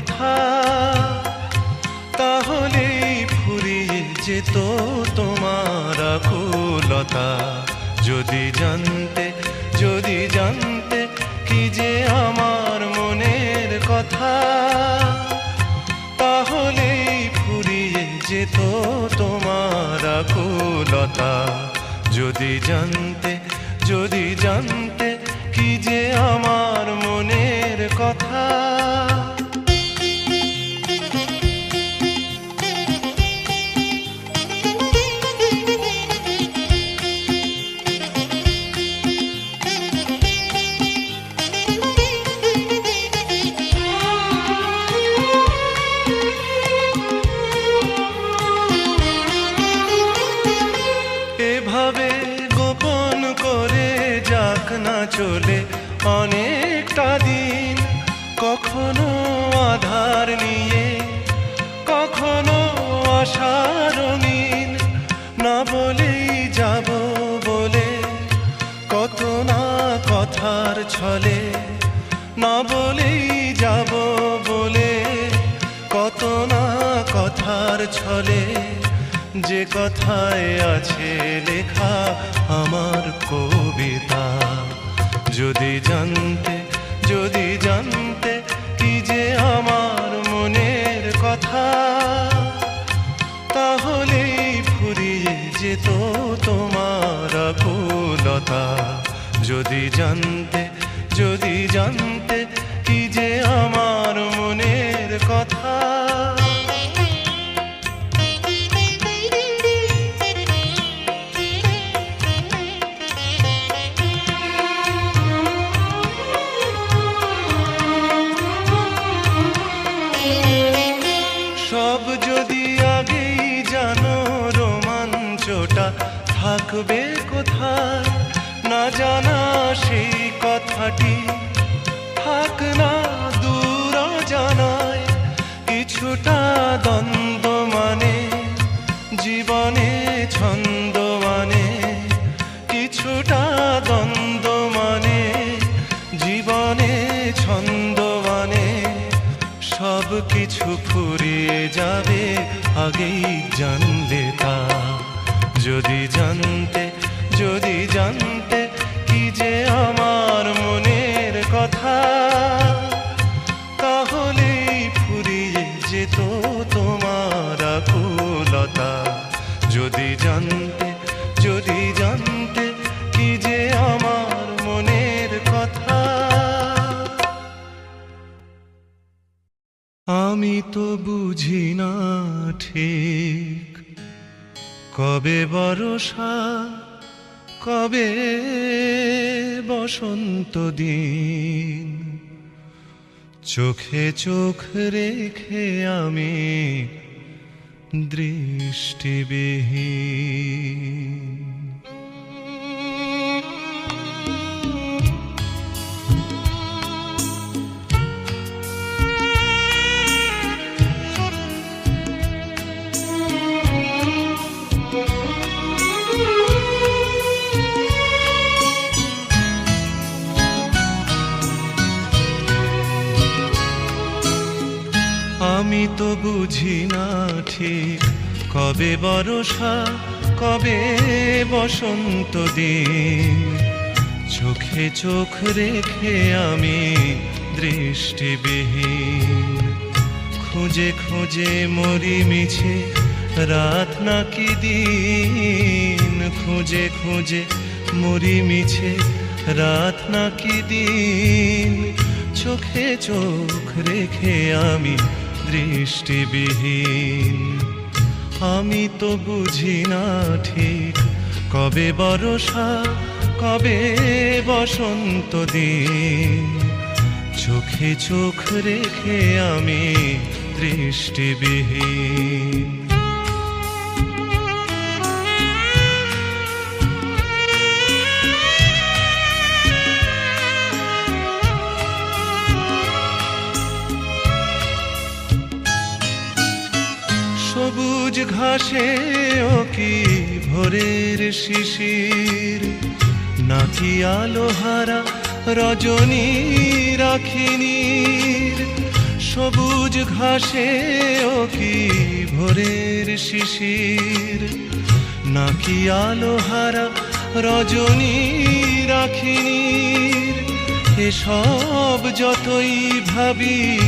কথা, তাহলেই ফুরিয়ে যেত তোমার আকুলতা। যদি জানতে যদি জানতে কি যে আমার মনের কথা, তাহলেই ফুরিয়ে যেত তোমার আকুলতা। যদি জানতে যদি জানতে কি যে আমার মনের কথা কথায় আছে লেখা আমার কবিতা। যদি জানতে যদি জানতে কি যে আমার মনের কথা, তাহলেই ফুরিয়ে যেত তোমার আকুলতা। যদি জানতে যদি জানতে থাকবে কোথায়? না জানা সেই কথাটি। থাক না দূর জানায় কিছুটা দ্বন্দ্ব মানে জীবনে ছন্দ মানে কিছুটা দ্বন্দ্ব মানে জীবনে ছন্দ মানে সব কিছু ফুরিয়ে যাবে আগেই জানলে তা। যদি জানতে যদি জানতে কবে বরষা কবে বসন্ত দিন? চোখে চোখ রেখে আমি দৃষ্টিবিহীন। কবে বরষা কবে বসন্ত দিন? চোখে চোখ রেখে আমি দৃষ্টিবিহীন। খুঁজে খুঁজে মরি মিছে, রাত নাকি দিন? খুঁজে খুঁজে মরি মিছে, রাত নাকি দিন? চোখে চোখ রেখে আমি দৃষ্টিবিহীন। আমি তো বুঝি না ঠিক। কবে বরষা, কবে বসন্ত দিন। চোখে চোখ রেখে আমি দৃষ্টিবিহীন। সবুজ ঘাসে ও কি ভোরের শিশির? নাকি আলোহারা রজনী রাখিনীর সবুজ ঘাসে ও কি ভোরের শিশির? নাকি আলো হারা রজনী রাখিনীর এসব যতই ভাবি,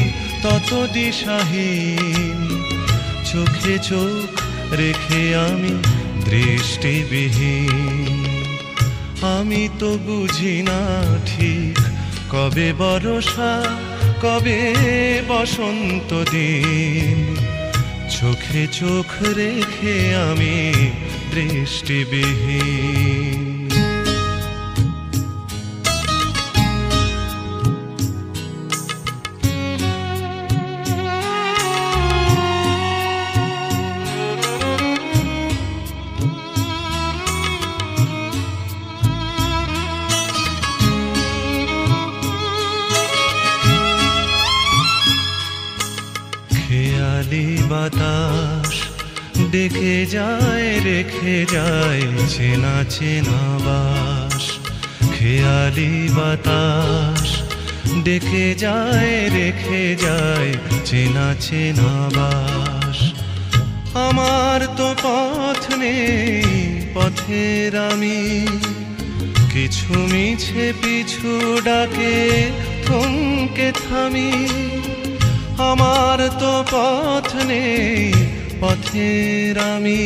তত দিশাহীন। চোখে চোখ রেখে আমি দৃষ্টিবিহীন। আমি তো বুঝি না ঠিক কবে বরষা, কবে বসন্ত দিন। চোখে চোখ রেখে আমি দৃষ্টিবিহীন। ডেকে যায়, রেখে যায় চেনা চেনা বাস খেয়ালি বাতাস ডেকে যায়, রেখে যায় চেনা চেনা বাস আমার তো পথ নেই, পথের আমি। কিছু মিছে, পিছু ডাকে, থমকে থামি। আমার তো পথ নেই পথের আমি।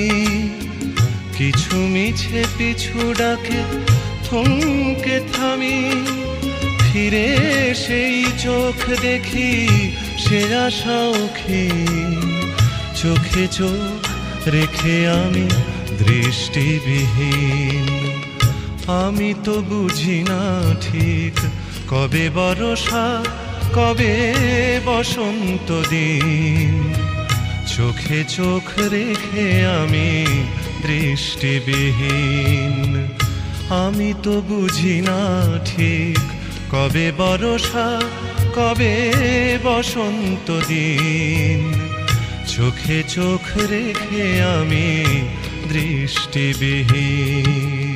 কিছু মিছে, পিছু ডাকে, থমকে থামি। ফিরে সেই চোখ দেখি, সে আশাউখি চোখে চোখ রেখে আমি দৃষ্টিবিহীন। আমি তো বুঝি না ঠিক কবে বরসা, কবে বসন্ত দিন। চোখে চোখ রেখে আমি দৃষ্টিবিহীন। আমি তো বুঝি না ঠিক কবে বরষা, কবে বসন্ত দিন। চোখে চোখ রেখে আমি দৃষ্টিবিহীন।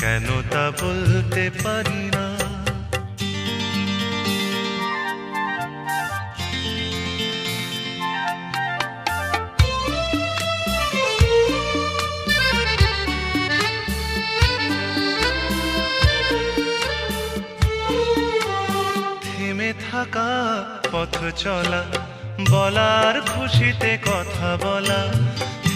কেন তা বলতে পারি না। থাকা পথ চলা বলার খুশিতে কথা বলা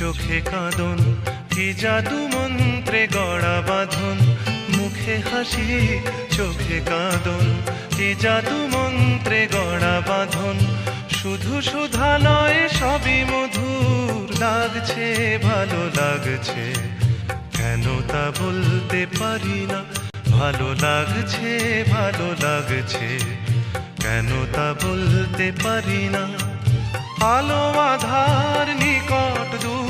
চোখে কাঁদন, কি জাদু মন্ত্রে গড়া বাঁধন, মুখে হাসি, চোখে কাঁদন, কি জাদু মন্ত্রে গড়া বাঁধন, শুধু সুধা নয়, সবই মধুর লাগছে, ভালো লাগছে। কেন তা বলতে পারি না, ভালো লাগছে ভালো লাগছে। কেন তা বলতে পারি না, আলো আধার নিকট দূর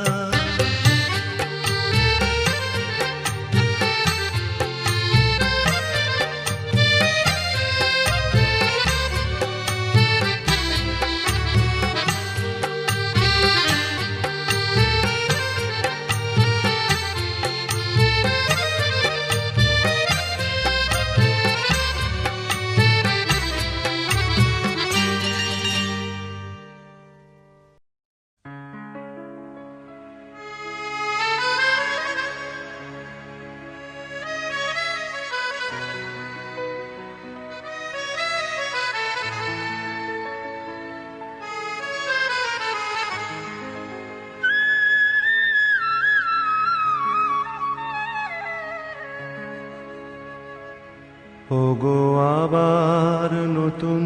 ওগো আবার নতুন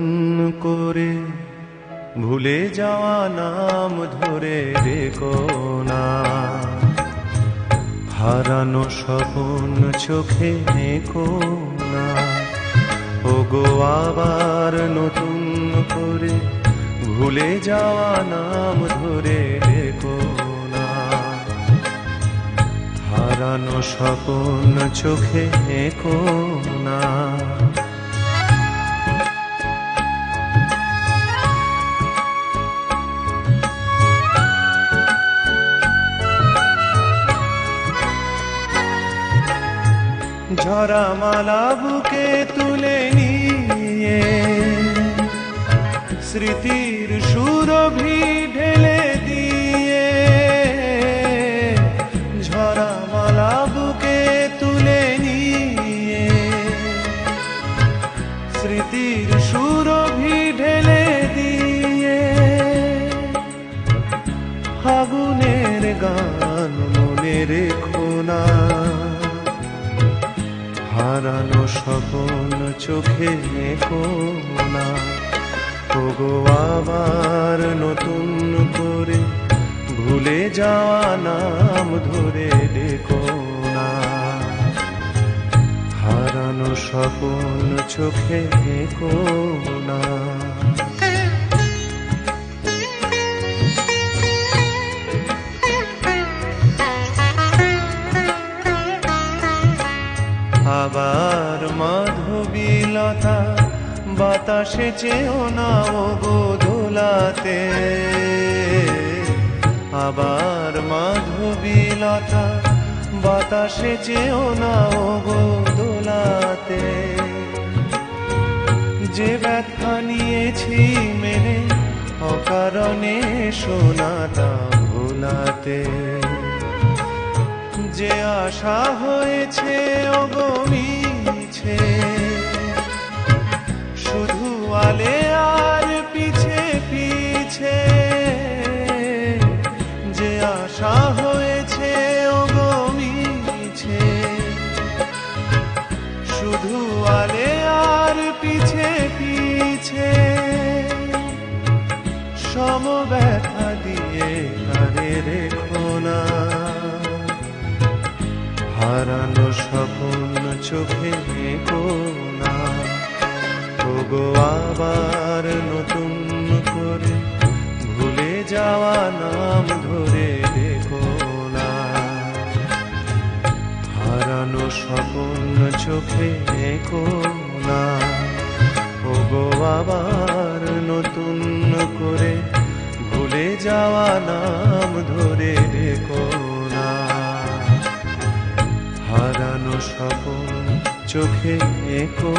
করে ভুলে যাওয়া নাম ধরে রেখো না। হারানো স্বপন চোখে নেকো না। ওগো আবার নতুন করে ভুলে যাওয়া নাম ধরে হারানো স্বপন চোখে নেকো না। ঝরা মালা বুকে তুলে নিয়ে স্মৃতির সুরভি ঢেলে দিয়ে ঝরা হারানো স্বপন চোখে কোনা ওগো, আবার নতুন করে ভুলে যাওয়া নাম ধরে ডেকো না। হারানো স্বপন চোখে নেকো আবার মাধবীলতা বাতাসে চেও না ও গো আবার মাধবীলতা বাতাসে চেও না ও গো যে ব্যথা নিয়েছি মেনে, অকারণে শোনাটা ভোলাতে। যে আশা হয়েছে অগমিছে শুধু আলে আর পিছে পিছে। যে আশা হারানো স্বপন চোখে না। ওগো আবার নতুন করে ভুলে যাওয়া নাম ধরে দেখো না। হারানো স্বপন চোখে নেকো না। ওগো আবার নতুন করে ভুলে যাওয়া নাম ধরে দেখো স্বপন চোখে নেকো